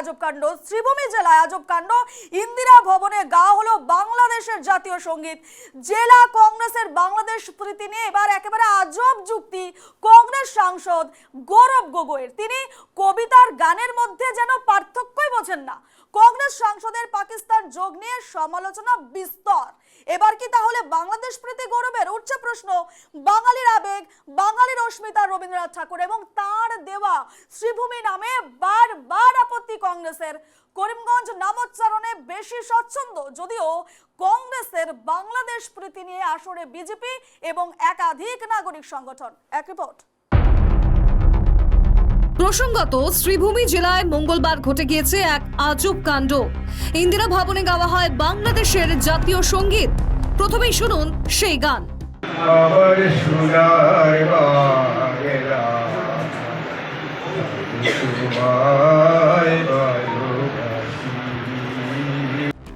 আজব কাণ্ড, শ্রীভূমি জেলায় আজব কাণ্ড। ইন্দিরা ভবনে গা হলো বাংলাদেশের জাতীয় সংগীত। জেলা কংগ্রেসের বাংলাদেশ প্রীতি নিয়ে এবার একেবারে আজব যুক্তি কংগ্রেস সাংসদ গৌরব গগৈয়ের। তিনি কবিতার গানের মধ্যে যেন পার্থক্যই বোঝেন না। কংগ্রেস সাংসদের পাকিস্তান যোগ নিয়ে সমালোচনা বিস্তর। এবার কি তাহলে বাংলাদেশ প্রীতি গৌরবের উচ্চ প্রশ্ন? বাঙালির আবেগ বাঙালির অস্মিতা রবীন্দ্রনাথ ঠাকুর এবং তার দেওয়া শ্রীভূমি নামে বারবার আপত্তি কংগ্রেসের। করিমগঞ্জ নামোচ্চারণে বেশি স্বচ্ছন্দ, যদিও কংগ্রেসের বাংলাদেশ প্রীতি নিয়ে আসরে বিজেপি এবং একাধিক নাগরিক সংগঠন। এক রিপোর্ট। প্রসঙ্গত, শ্রীভূমি জেলায় মঙ্গলবার ঘটে গিয়েছে এক আজব কাণ্ড। ইন্দিরা ভবনে গাওয়া হয় বাংলাদেশের জাতীয় সংগীত। প্রথমেই শুনুন সেই গান। আবার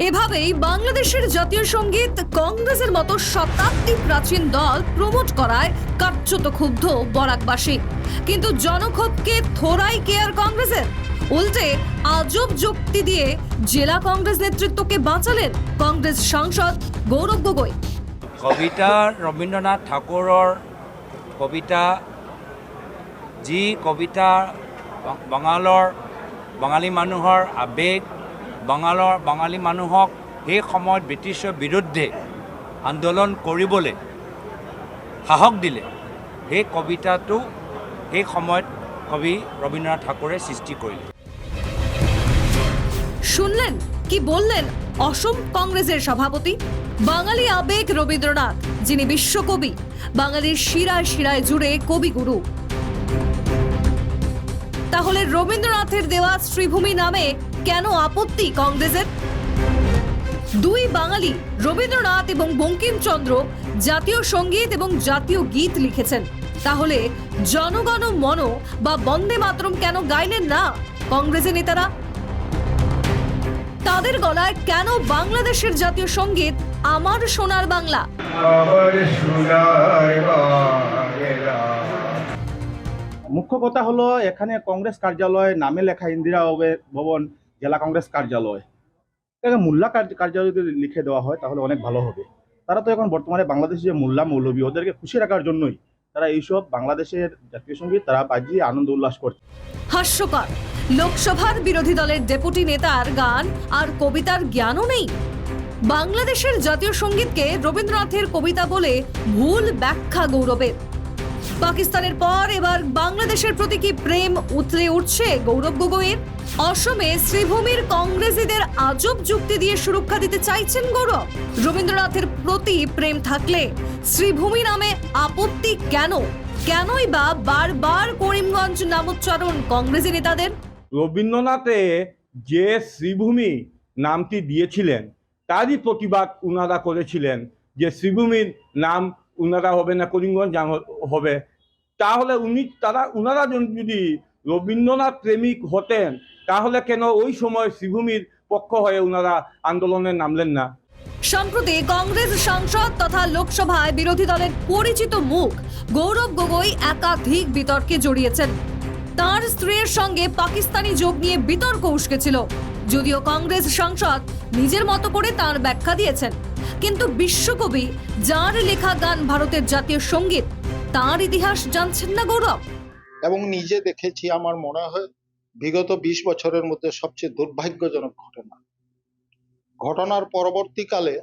এভাবেই বাংলাদেশের জাতীয় সংগীত কংগ্রেসের মতো শতাব্দী প্রাচীন দল প্রমোট করায় কার্যত ক্ষুব্ধ বরাকবাসী। কিন্তু জনক্ষোভকে থোড়াই কেয়ার কংগ্রেসের? উল্টে আজব যুক্তি দিয়ে জেলা কংগ্রেস নেতৃত্বকে বাঁচালেন কংগ্রেস সাংসদ গৌরব গগৈ। কবিতা রবীন্দ্রনাথ ঠাকুৰৰ কবিতা যি কবিতা ব- বঙালৰ বঙালী মানুহৰ আৱেগ বঙালৰ, বঙালী মানুহক সেই সময়ত ব্ৰিটিছৰ বিৰুদ্ধে আন্দোলন কৰিবলৈ সাহস দিলে। সেই কবিতাটো সেই সময়ত কবি ৰবীন্দ্ৰনাথ ঠাকুৰে সৃষ্টি কৰিলে। শুনলেন কি বললেন অসম কংগ্রেসের সভাপতি? বাঙালি আবেগ রবীন্দ্রনাথ যিনি বিশ্বকবি বাঙালির শিরায় শিরায় জুড়ে কবিগুরু তাহলে রবীন্দ্রনাথের দেওয়া শ্রীভূমি নামে কেন আপত্তি কংগ্রেসের? দুই বাঙালি রবীন্দ্রনাথ এবং বঙ্কিমচন্দ্র জাতীয় সংগীত এবং জাতীয় গীত লিখেছেন। তাহলে জনগণ মন বা বন্দে মাতরম কেন গাইলেন না কংগ্রেসের নেতারা? তাদের গলায় কেন বাংলাদেশের জাতীয় সংগীত আমার সোনার বাংলা? আমার সোনার বাংলা। মুখ্য কথা হলো এখানে কংগ্রেস কার্যালয় নামে লেখা ইন্দিরা ভবন। জেলা কংগ্রেস কার্যালয়। এখানে মোল্লা কার্য- কার্যালয় যদি লিখে দেওয়া হয়, তাহলে অনেক ভালো হবে। তারা তো এখন বর্তমানে বাংলাদেশের যে মোল্লা মৌলবী, ওদেরকে খুশি রাখার জন্যই তারা এইসব বাংলাদেশের জাতীয় সংগীত তারা বাজিয়ে আনন্দ উল্লাস করছে। হাস্যকর। লোকসভার বিরোধী দলের ডেপুটি নেতার গান আর কবিতার জ্ঞানও নেই। বাংলাদেশের জাতীয় সঙ্গীতকে রবীন্দ্রনাথের কবিতা বলে ভুল ব্যাখ্যা গৌরবের। পাকিস্তানের পর এবার বাংলাদেশের প্রতি কি প্রেম উতলে উঠছে গৌরব গগৈয়ের? অসমে শ্রীভূমির কংগ্রেসীদের আজব যুক্তি দিয়ে সুরক্ষা দিতে চাইছেন গৌরব। রবীন্দ্রনাথের প্রতি প্রেম থাকলে শ্রীভূমি নামে আপত্তি কেন? কেনই বা বারবার করিমগঞ্জ নামোচ্চারণ কংগ্রেসী নেতাদের? রবীন্দ্রনাথে যে শ্রীভূমি নামটি দিয়েছিলেন, তারই প্রতিবাদ উনারা করেছিলেন যে শ্রীভূমির নাম উনারা হবে না, করিমগঞ্জ হবে। তাহলে উনি, তারা জন- যদি রবীন্দ্রনাথ প্রেমিক হতেন, তাহলে কেন ওই সময় শ্রীভূমির পক্ষ হয়ে উনারা আন্দোলনে নামলেন না? সম্প্রতি কংগ্রেস সাংসদ তথা লোকসভায় বিরোধী দলের পরিচিত মুখ গৌরব গগৈ একাধিক বিতর্কে জড়িয়েছেন। তার স্ত্রীর সঙ্গে পাকিস্তানি যোগ নিয়ে বিতর্ক উস্কেছিল, যদিও কংগ্রেস সাংসদ নিজের মতো করে তার ব্যাখ্যা দিয়েছেন। কিন্তু বিশ্বকবি যার লেখা গান ভারতের জাতীয় সংগীত তার ইতিহাস জানছেন না গৌরব। এবং নিজে দেখেছি আমার মনে হয় বিগত বিশ বছরের মধ্যে সবচেয়ে দুর্ভাগ্যজনক ঘটনা। ঘটনার পরবর্তীকালে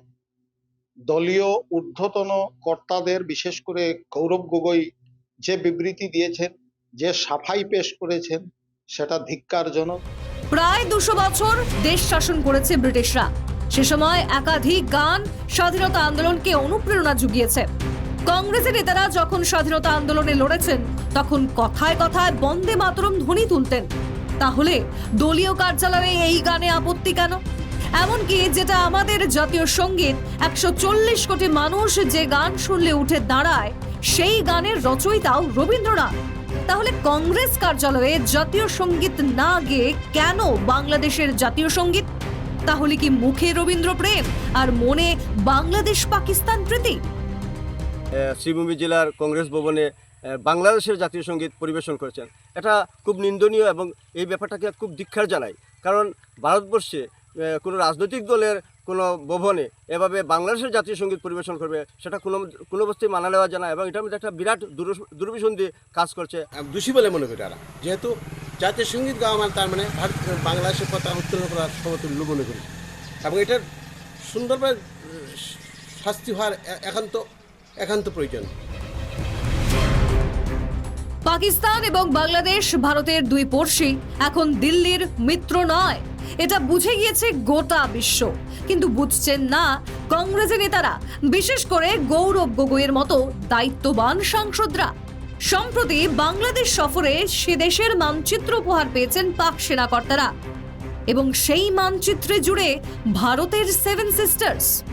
দলীয় ঊর্ধ্বতন কর্তাদের বিশেষ করে গৌরব গগৈ যে বিবৃতি দিয়েছেন যে সাফাই পেশ করেছেন সেটা ধিক্কারজনক। প্রায় দুশো বছর দেশ শাসন করেছে ব্রিটিশরা। সে সময় একাধিক গান স্বাধীনতা আন্দোলনকে অনুপ্রেরণা জুগিয়েছে। কংগ্রেসের নেতারা যখন স্বাধীনতা আন্দোলনে লড়েছেন, তখন কথায় কথায় বন্দে মাতরম ধ্বনি তুলতেন। তাহলে দলীয় কার্যালয়ে এই গানে আপত্তি কেন? এমনকি যেটা আমাদের জাতীয় সংগীত, একশো চল্লিশ কোটি মানুষ যে গান শুনলে উঠে দাঁড়ায়, সেই গানের রচয়িতাও রবীন্দ্রনাথ। তাহলে কংগ্রেস কার্যালয়ে জাতীয় সংগীত না গেয়ে কেন বাংলাদেশের জাতীয় সংগীত? তাহলে কি মুখে রবীন্দ্র প্রেম আর মনে বাংলাদেশ পাকিস্তান প্রীতি? শ্রীভূমি জেলার কংগ্রেস ভবনে বাংলাদেশের জাতীয় সংগীত পরিবেশন করেছেন। এটা খুব নিন্দনীয় এবং এই ব্যাপারটাকে খুব দীক্ষার জানাই কারণ ভারতবর্ষে কোনো রাজনৈতিক দলের কোনো ভবনে এভাবে বাংলাদেশের জাতীয় সংগীত পরিবেশন করবে সেটা কোনো কোনো অবস্থায় মানা নেওয়া যায় না এবং এটার মধ্যে একটা বিরাট দুর্বিসন্ধি কাজ করছে। দোষী বলে মনে করি তারা। যেহেতু জাতীয় সংগীত গাওয়া মানে তার মানে ভারত, বাংলাদেশের পতাকা উত্তোলন করার সমতুল্য মনে করি। এবং এটার সুন্দরভাবে শাস্তি হওয়ার একান্ত একান্ত প্রয়োজন। পাকিস্তান এবং বাংলাদেশ ভারতের দুই পড়শি এখন দিল্লির মিত্র নয়। এটা বুঝে গিয়েছে গোটা বিশ্ব। কিন্তু বুঝছেন না কংগ্রেসের নেতারা, বিশেষ করে গৌরব গগৈয়ের মতো দায়িত্ববান সাংসদরা। সম্প্রতি বাংলাদেশ সফরে সে দেশের মানচিত্র উপহার পেয়েছেন পাক সেনাকর্তারা। এবং সেই মানচিত্রে জুড়ে ভারতের সেভেন সিস্টার্স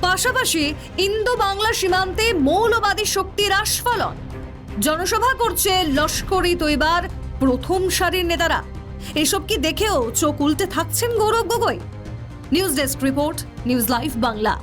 পাশাপাশি ইন্দো বাংলা সীমান্তে মৌলবাদী শক্তির আস্ফালন। জনসভা করছে লস্করি তৈবার প্রথম সারির নেতারা। এসব কি দেখেও চোখ উল্টে থাকছেন Gaurav Gogoi? News desk report, news live Bangla.